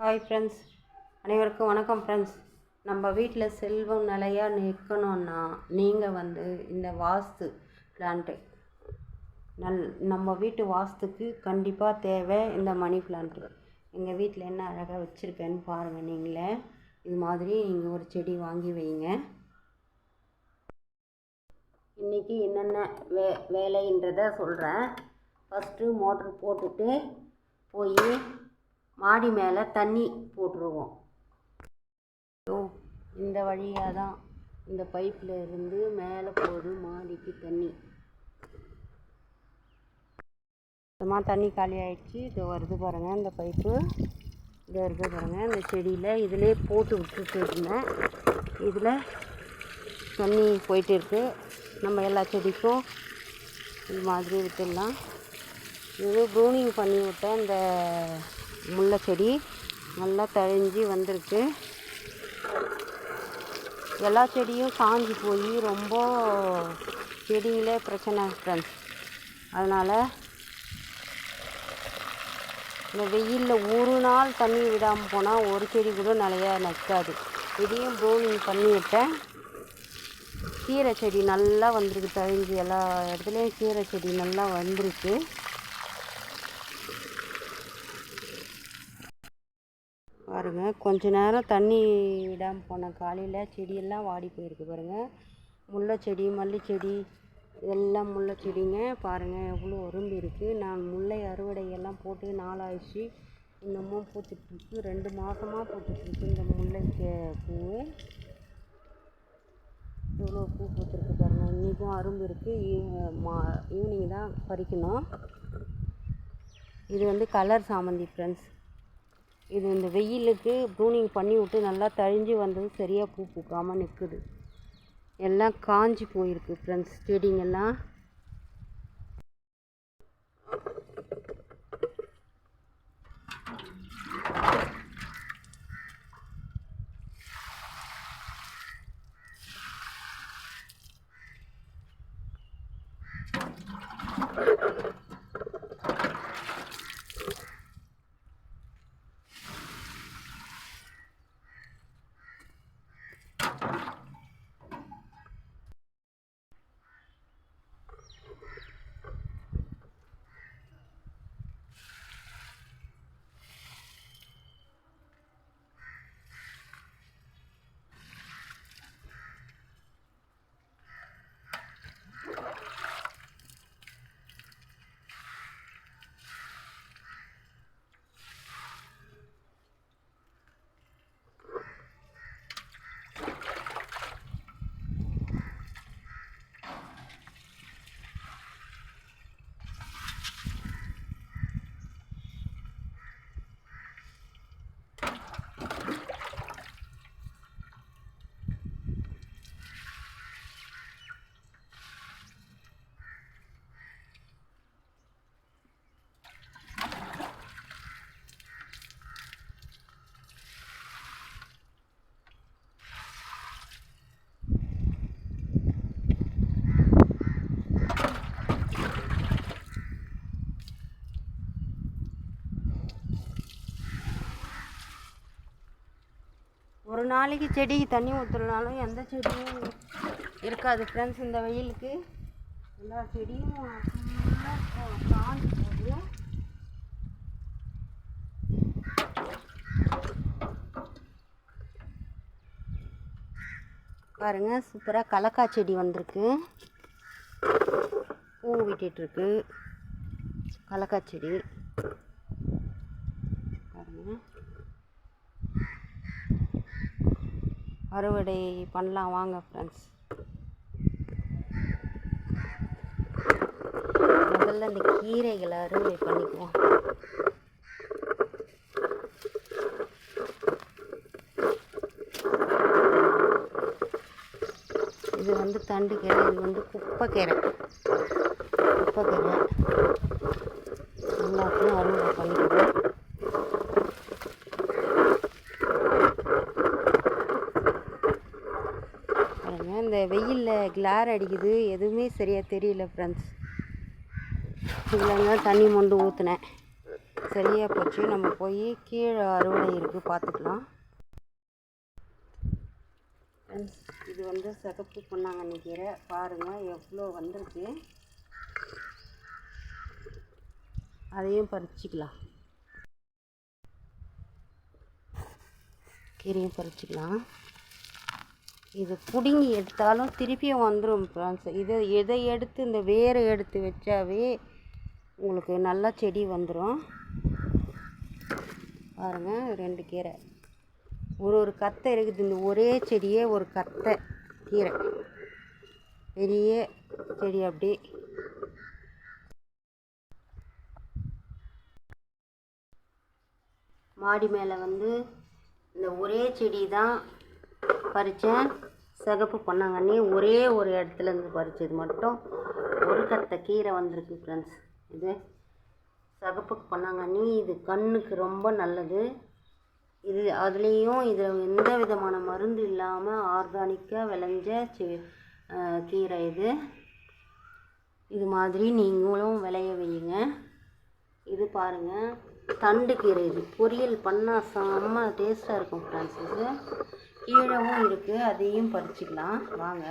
Hi friends அனைவருக்கும் வணக்கம் friends நம்ம வீட்டில் செல்வம் நிலையாக நிற்கணும்னா நீங்கள் வந்து இந்த வாஸ்து பிளான்ட்டு நல் நம்ம வீட்டு வாஸ்துக்கு கண்டிப்பாக தேவை இந்த மணி பிளான்ட்டு எங்கள் வீட்டில் என்ன அழகாக வச்சுருக்கேன்னு பாருங்கள் நீங்களே. இது மாதிரி நீங்கள் ஒரு செடி வாங்கி வைங்க. இன்றைக்கி என்னென்ன வே வேலைன்றதை சொல்கிறேன் ஃபஸ்ட்டு மோட்ரு போட்டுட்டு போய் மாடி மேலே தண்ணி போட்டுருவோம். ஓ இந்த வழியாக தான் இந்த பைப்பில் இருந்து மேலே போகுது மாடிக்கு தண்ணி. சுத்தமாக தண்ணி காலி ஆயிடுச்சு. இது வருது பாருங்கள் இந்த பைப்பு. இது வருது பாருங்கள் இந்த செடியில். இதிலே போட்டு விட்டுட்டு இருந்தேன். இதில் தண்ணி போயிட்டு இருக்கு. நம்ம எல்லா செடிக்கும் இது மாதிரி விட்டுடலாம். இது ப்ரூனிங் பண்ணி விட்டேன் இந்த முல்லை செடி நல்லா தழிஞ்சு வந்திருக்கு. எல்லா செடியும் காஞ்சி போய் ரொம்ப செடியிலே பிரச்சனை ஃப்ரெண்ட்ஸ் அதனால் இந்த வெயிலில் ஒரு நாள் தண்ணி விடாமல் போனால் ஒரு செடி கூட நிறையா நிற்காது இதையும் ப்ரூனிங் பண்ணிவிட்டேன் கீரை செடி நல்லா வந்திருக்கு தழிஞ்சு எல்லா இடத்துலையும் கீரை செடி நல்லா வந்திருக்கு. பாருங்கள் கொஞ்ச நேரம் தண்ணி விடாமல் போன காலையில் செடியெல்லாம் வாடி போயிருக்கு பாருங்கள் முல்லை செடி மல்லி செடி இதெல்லாம் முல்லை செடிங்க. பாருங்கள் எவ்வளோ உரும்பு இருக்குது நான் முல்லை அறுவடை எல்லாம் போட்டு நாளாயிடுச்சு இன்னமும் பூத்துட்ருக்கு ரெண்டு மாதமாக பூத்துட்ருக்கு இந்த முல்லை பூ. இவ்வளோ பூ பூத்துருக்கு பாருங்கள் இன்றைக்கும் அரும்பு இருக்குது மா ஈவினிங் தான் பறிக்கணும். இது வந்து கலர் சாமந்தி ஃப்ரெண்ட்ஸ் இது இந்த வெயிலுக்கு ப்ரூனிங் பண்ணி விட்டு நல்லா தழிஞ்சு வந்தது சரியாக பூ பூக்காமல் நிற்குது எல்லாம் காஞ்சி போயிருக்கு ஃப்ரெண்ட்ஸ் செடிங்கெல்லாம் நாளைக்கு செடிக்கு தண்ணி ஊற்றுறனாலும் எந்த செடியும் இருக்காது ஃப்ரெண்ட்ஸ் இந்த வெயிலுக்கு எல்லா செடியும் காஞ்சி போகுது. பாருங்க சூப்பராக கலக்காய் செடி வந்திருக்கு. பூ விட்டுட்டுருக்கு கலக்காய் செடி. அறுவடை பண்ணலாம் வாங்க ஃப்ரெண்ட்ஸ் முதல்ல இந்த கீரைகளை அறுவடை பண்ணிக்குவோம். இது வந்து தண்டு கீரை இது வந்து குப்பைக்கீரை குப்பைக்கீரை எல்லாத்தையும் அறுவடை பண்ணிக்குவோம் பாருங்க இந்த வெயிலில் கிளார் அடிக்குது எதுவுமே சரியாக தெரியல ஃப்ரெண்ட்ஸ் இதில் தண்ணி மொண்டு ஊற்றுனேன் சரியாக போச்சு. நம்ம போய் கீழே அறுவடை இருக்குது பார்த்துக்கலாம். ஃப்ரெண்ட்ஸ் இது வந்து சகப்பு பொன்னாங்கண்ணி கீரை பாருங்கள் எவ்வளோ வந்திருக்கு. அதையும் பறிச்சிக்கலாம். கீரையும் பறிச்சிக்கலாம். இது பிடுங்கி எடுத்தாலும் திருப்பியும் வந்துடும் ஃப்ரெண்ட்ஸ் இதை இதை எடுத்து இந்த வேரை எடுத்து வச்சாவே உங்களுக்கு நல்லா செடி வந்துடும் பாருங்கள் ரெண்டு கீரை. ஒரு ஒரு கத்தை இருக்குது. இந்த ஒரே செடியே ஒரு கத்தை கீரை. பெரிய செடி அப்படி. மாடி மேலே வந்து இந்த ஒரே செடி தான் பறித்தேன் சிகப்பு பொன்னாங்கண்ணி ஒரே ஒரு இடத்துல இருந்து பறித்தது மட்டும். ஒரு கத்தை கீரை வந்திருக்கு ஃப்ரெண்ட்ஸ் இது சிகப்பு பொன்னாங்கண்ணி. இது கண்ணுக்கு ரொம்ப நல்லது. இது அதுலேயும் இதில் எந்த விதமான மருந்து இல்லாமல் ஆர்கானிக்காக விளைஞ்ச செ கீரை இது. இது மாதிரி நீங்களும் விளைய வையுங்க. இது பாருங்கள் தண்டு கீரை இது. பொரியல் பண்ணால் செம்ம டேஸ்ட்டாக இருக்கும் ஃப்ரெண்ட்ஸ் இது கீழவும் இருக்குது அதையும் பறிச்சுக்கலாம். வாங்க.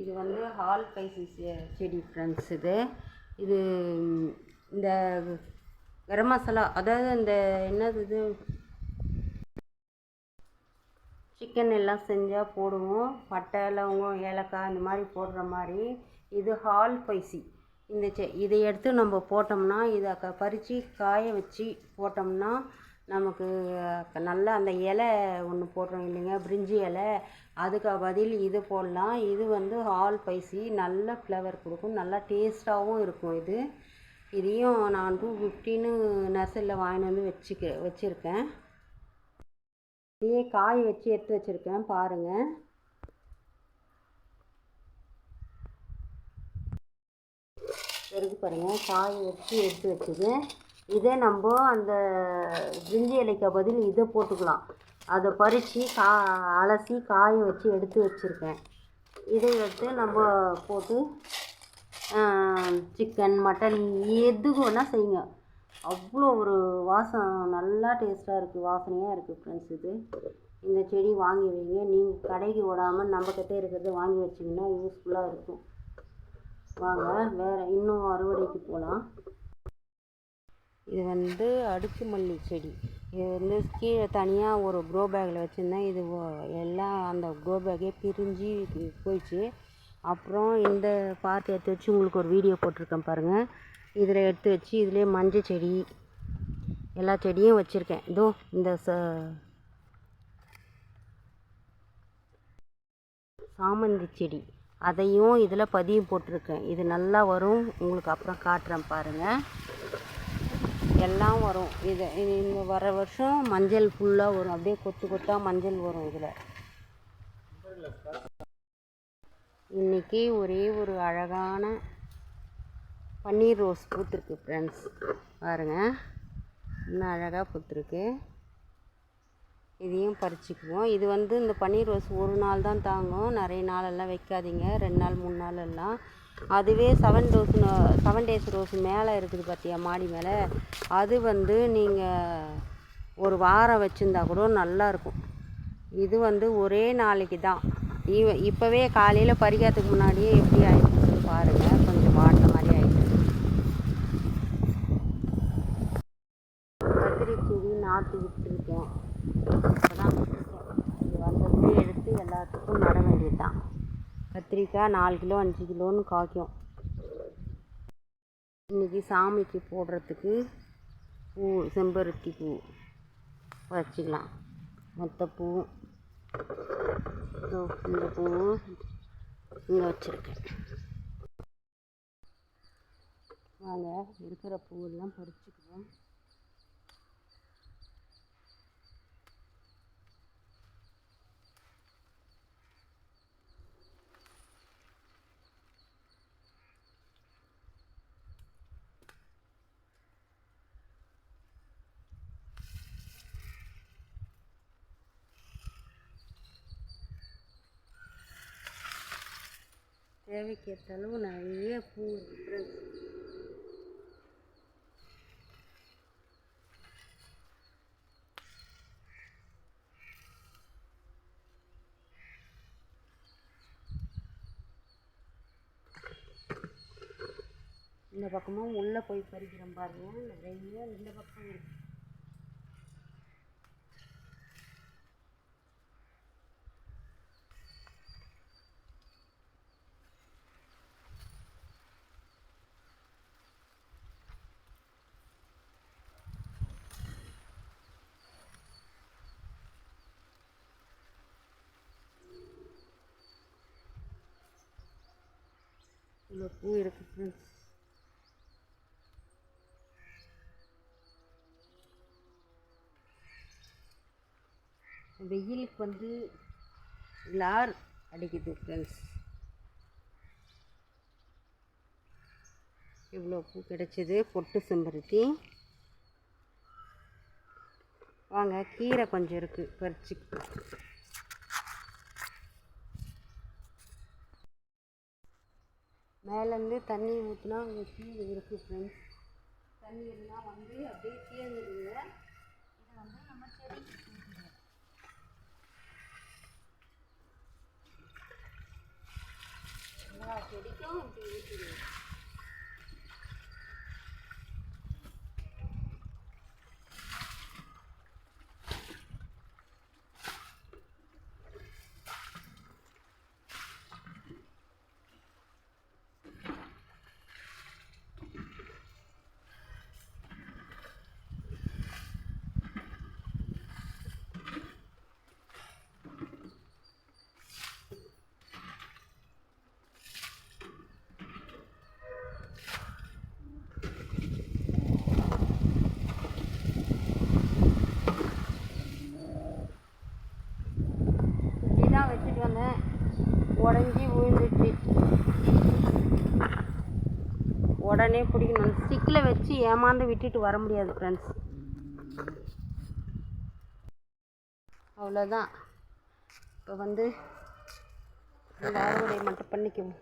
இது வந்து ஹால் பைசி செடி ஃப்ரெண்ட்ஸ் இது. இது இந்த கரம் மசாலா அதாவது இந்த என்னது இது? சிக்கன் எல்லாம் செஞ்சால் போடுவோம். பட்டை லவங்கம் ஏலக்காய் இந்த மாதிரி போடுற மாதிரி. இது ஹால் பைசி இந்த செ இதை எடுத்து நம்ம போட்டோம்னா இதை க பறித்து காய வச்சு போட்டோம்னா நமக்கு நல்லா அந்த இலை ஒன்று போடுறோம் இல்லைங்க பிரிஞ்சி இலை. அதுக்கு பதில் இது போடலாம். இது வந்து ஹால் பைசி நல்ல ஃப்ளவர் கொடுக்கும். நல்லா டேஸ்ட்டாகவும் இருக்கும் இது. இதையும் நான் டூ ஃபிஃப்டின்னு நர்சரியில் வாங்கிட்டு வந்து வச்சுக்க வச்சுருக்கேன். இதையே காய வச்சு எடுத்து வச்சுருக்கேன் பாருங்கள் இருக்கு பாருங்கள் காய வச்சு எடுத்து வச்சது. இதே நம்ம அந்த பிரிஞ்சி இலைக்கு பதில் இதை போட்டுக்கலாம். அதை பறித்து கா அலசி காய வச்சு எடுத்து வச்சுருக்கேன். இதை எடுத்து நம்ம போட்டு சிக்கன் மட்டன் எதுக்கு வேணால் செய்யுங்க. அவ்வளோ ஒரு வாசம் நல்லா டேஸ்ட்டாக இருக்குது வாசனையாக இருக்குது ஃப்ரெண்ட்ஸ் இது. இந்த செடி வாங்கி வைங்க. நீங்கள் கடைக்கு விடாமல் நம்மக்கிட்ட இருக்கிறத வாங்கி வச்சிங்கன்னா யூஸ்ஃபுல்லாக இருக்கும். வாங்க வேறு இன்னும் அறுவடைக்கு போகலாம் இது வந்து அடுக்கு மல்லி செடி. இது வந்து கீழே தனியாக ஒரு க்ரோ பேக்கில் வச்சுருந்தேன். இது எல்லாம் அந்த க்ரோ பேக்கே பிரிஞ்சு போயிடுச்சு. அப்புறம் இந்த பார்ட் எடுத்து வச்சு உங்களுக்கு ஒரு வீடியோ போட்டிருக்கேன் பாருங்கள் இதில் எடுத்து வச்சு இதிலே மஞ்சள் செடி எல்லா செடியும் வச்சுருக்கேன். இதோ இந்த ச சாமந்தி செடி. அதையும் இதில் பதியம் போட்டிருக்கேன். இது நல்லா வரும். உங்களுக்கு அப்புறம் காட்டுறேன் பாருங்கள் எல்லாம் வரும். இது இது இந்த வர வருஷம் மஞ்சள் ஃபுல்லாக வரும். அப்படியே கொத்து கொத்தாக மஞ்சள் வரும் இதில். இன்னைக்கு ஒரே ஒரு அழகான பன்னீர் ரோஸ் பூத்துருக்கு ஃப்ரெண்ட்ஸ் பாருங்கள் இன்னும் அழகாக பூத்துருக்கு. இதையும் பறிச்சுக்குவோம். இது வந்து இந்த பன்னீர் ரோஸ் ஒரு நாள் தான் தாங்கும். நிறைய நாளெல்லாம் வைக்காதீங்க. ரெண்டு நாள் மூணு நாள் எல்லாம். அதுவே seven dose seven days rose மேலே இருக்குது பார்த்தியா மாடி மேலே. அது வந்து நீங்கள் ஒரு வாரம் வச்சுருந்தா கூட நல்லாயிருக்கும் இது வந்து ஒரே நாளைக்கு தான். இவ இப்போவே காலையில் பறிக்கிறதுக்கு முன்னாடியே எப்படி ஆயிடுச்சுன்னு பாருங்கள் கொஞ்சம் வாட்ட மாதிரி ஆகிடுச்சு கத்திரி செடி நாற்று கத்திரிக்காய் நாலு கிலோ அஞ்சு கிலோன்னு காய்க்கும். இன்றைக்கி சாமிக்கு போடுறதுக்கு பூ செம்பருத்தி பூ வச்சுக்கலாம். மொத்த பூ இந்த பூ இங்கே வச்சுருக்கேன். வாங்க இருக்கிற பூவெல்லாம் பறிச்சுக்குவோம் தேவைக்கு ஏற்ற அளவு நிறைய பூ இருக்கு. இந்த பக்கமும் உள்ளே போய் பறிக்கிறோம் பாருங்க. நிறைய இந்த பக்கம் இருக்குது இவ்வளோ பூ இருக்கு ஃப்ரெண்ட்ஸ் வெயிலுக்கு வந்து லார் அடிக்குது ஃப்ரெண்ட்ஸ் இவ்வளோ பூ கிடைச்சிது பொட்டு செம்பருத்தி. வாங்க கீரை கொஞ்சம் இருக்குது பறிச்சு. மேலேருந்து தண்ணி ஊற்றினா அங்கே கீழே இருக்குது ஃப்ரெண்ட்ஸ் தண்ணி இருந்தால் வந்து அப்படியே கீழே இதை வந்து நம்ம செடிக்கு ஊற்றிடுவோம் எல்லா செடிக்கும் இப்படி ஊற்றிடுவோம் உடனே பிடிக்கணும் ஸ்டிக்கில் வச்சு ஏமாந்து விட்டுட்டு வர முடியாது ஃப்ரெண்ட்ஸ் அவ்வளோதான் இப்போ வந்து இந்த அறுவடை மட்டும் பண்ணிக்குவோம்.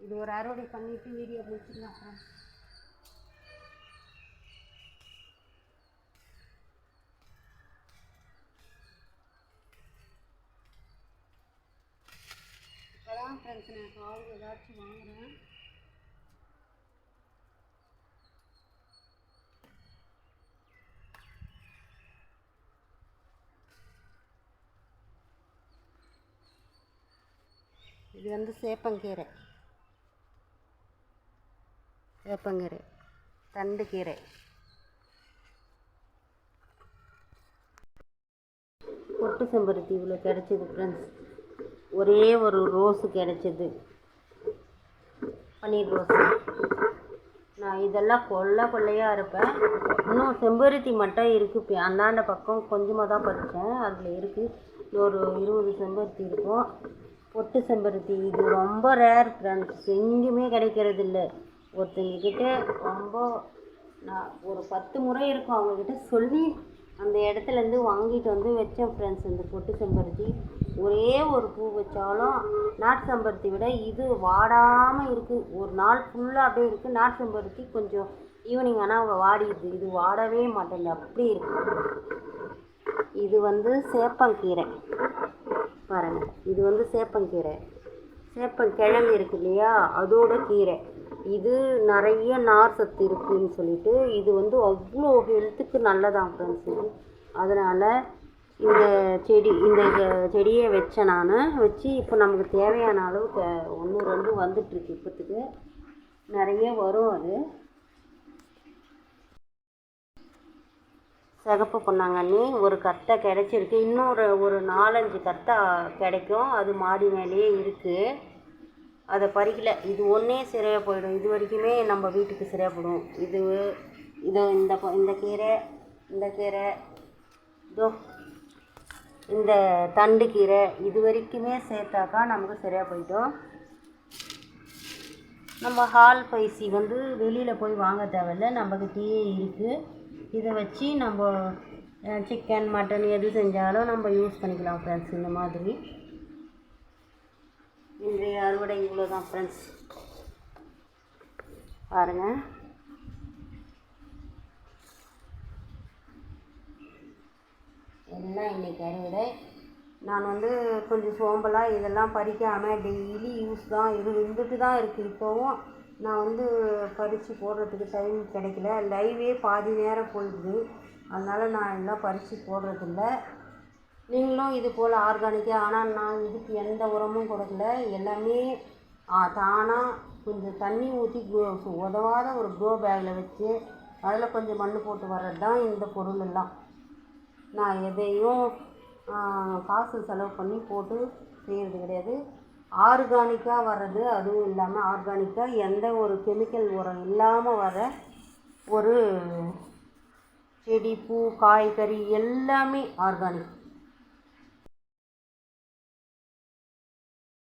இது ஒரு அறுவடை பண்ணிவிட்டு வீடியோ முடிச்சிடலாம் ஃப்ரெண்ட்ஸ் இப்போதான் ஃப்ரெண்ட்ஸ் நான் கால் ஏதாச்சும் வாங்குறேன். இது வந்து சேப்பங்கீரை. வேப்பங்கீரை தண்டு கீரை. பொட்டு செம்பருத்தி இவ்வளோ கிடச்சிது ஃப்ரெண்ட்ஸ் ஒரே ஒரு ரோஸு கிடச்சிது. பன்னீர் ரோஸ் நான் இதெல்லாம் கொள்ளை கொள்ளையாக இருப்பேன். இன்னும் செம்பருத்தி மட்டும் இருக்குது இப்போ அந்தாண்ட பக்கம் கொஞ்சமாக தான் பறித்தேன் அதில் இருக்குது ஒரு இருபது செம்பருத்தி இருக்கும். பொட்டு செம்பருத்தி. இது ரொம்ப ரேர் ஃப்ரெண்ட்ஸ் எங்கேயுமே கிடைக்கிறது இல்லை ஒருத்தங்கக்கிட்ட ரொம்ப நான் ஒரு பத்து முறை இருக்கும் அவங்கக்கிட்ட சொல்லி அந்த இடத்துலேருந்து வாங்கிட்டு வந்து வச்சேன் ஃப்ரெண்ட்ஸ் இந்த பொட்டு செம்பருத்தி. ஒரே ஒரு பூ வச்சாலும் நாட்டு செம்பருத்தி விட இது வாடாமல் இருக்குது ஒரு நாள் ஃபுல்லாக அப்படியே இருக்குது நாட்டு செம்பருத்தி கொஞ்சம் ஈவினிங் ஆனால் வாடிடுது. இது வாடவே மாட்டேங்குது. அப்படி இருக்குது இது வந்து சேப்பங்கீரை. பாருங்கள் இது வந்து சேப்பங்கீரை. சேப்பங்கிழங்கு இருக்கு இல்லையா? அதோட கீரை. இது நிறைய நார் சத்து இருக்குதுன்னு சொல்லிட்டு இது வந்து அவ்வளோ ஹெல்த்துக்கு நல்லதான் ஃப்ரெண்ட்ஸ் இது அதனால் இந்த செடி இந்த செடியை வச்சேன் நான். வச்சு இப்போ நமக்கு தேவையான அளவுக்கு ஒன்று ரெண்டு வந்துட்டுருக்கு இப்போத்துக்கு. நிறைய வரும் அது. சிகப்பு பொன்னாங்கண்ணி ஒரு கத்தை கிடச்சிருக்கு. இன்னொரு ஒரு நாலஞ்சு கத்தை கிடைக்கும். அது மாடி மேலேயே இருக்குது அதை பறிக்கல. இது ஒன்றே சரியாக போயிடும். இது வரைக்குமே நம்ம வீட்டுக்கு சரியாக போடும் இது இதோ இந்த இந்த கீரை இந்த கீரை இதோ இந்த தண்டு கீரை இது வரைக்குமே சேர்த்தாக்கா நமக்கு சரியாக போயிட்டோம். நம்ம ஹால் பைசி வந்து வெளியில் போய் வாங்க தேவையில்ல. நம்மக்கிட்டேயே இருக்குது இதை வச்சு நம்ம சிக்கன் மட்டன் எது செஞ்சாலும் நம்ம யூஸ் பண்ணிக்கலாம் ஃப்ரெண்ட்ஸ் இந்த மாதிரி. விட அறுவடை இவ்வளோ தான் ஃப்ரெண்ட்ஸ் பாருங்கள் எல்லாம் இன்றைக்கி அறுவடை? நான் வந்து கொஞ்சம் சோம்பலாக இதெல்லாம் பறிக்காமல் டெய்லி யூஸ் தான். இது இருந்துட்டு தான் இருக்குது இப்போவும் நான் வந்து பறித்து போடுறதுக்கு டைம் கிடைக்கல. லைவே பாதி நேரம் போயிடுது. அதனால் நான் எல்லாம் பறித்து போடுறதில்ல. நீங்களும் இது போல் ஆர்கானிக்காக ஆனால் நான் இதுக்கு எந்த உரமும் கொடுக்கல. எல்லாமே தானாக கொஞ்சம் தண்ணி ஊற்றி உதவாத ஒரு க்ரோ பேக்கில் வச்சு அதில் கொஞ்சம் மண் போட்டு வர்றது தான் இந்த பொருள் எல்லாம். நான் எதையும் காசு செலவு பண்ணி போட்டு செய்கிறது கிடையாது. ஆர்கானிக்காக வர்றது அதுவும் இல்லாமல் ஆர்கானிக்காக எந்த ஒரு கெமிக்கல் உரம் இல்லாமல் வர ஒரு செடி பூ காய்கறி எல்லாமே ஆர்கானிக்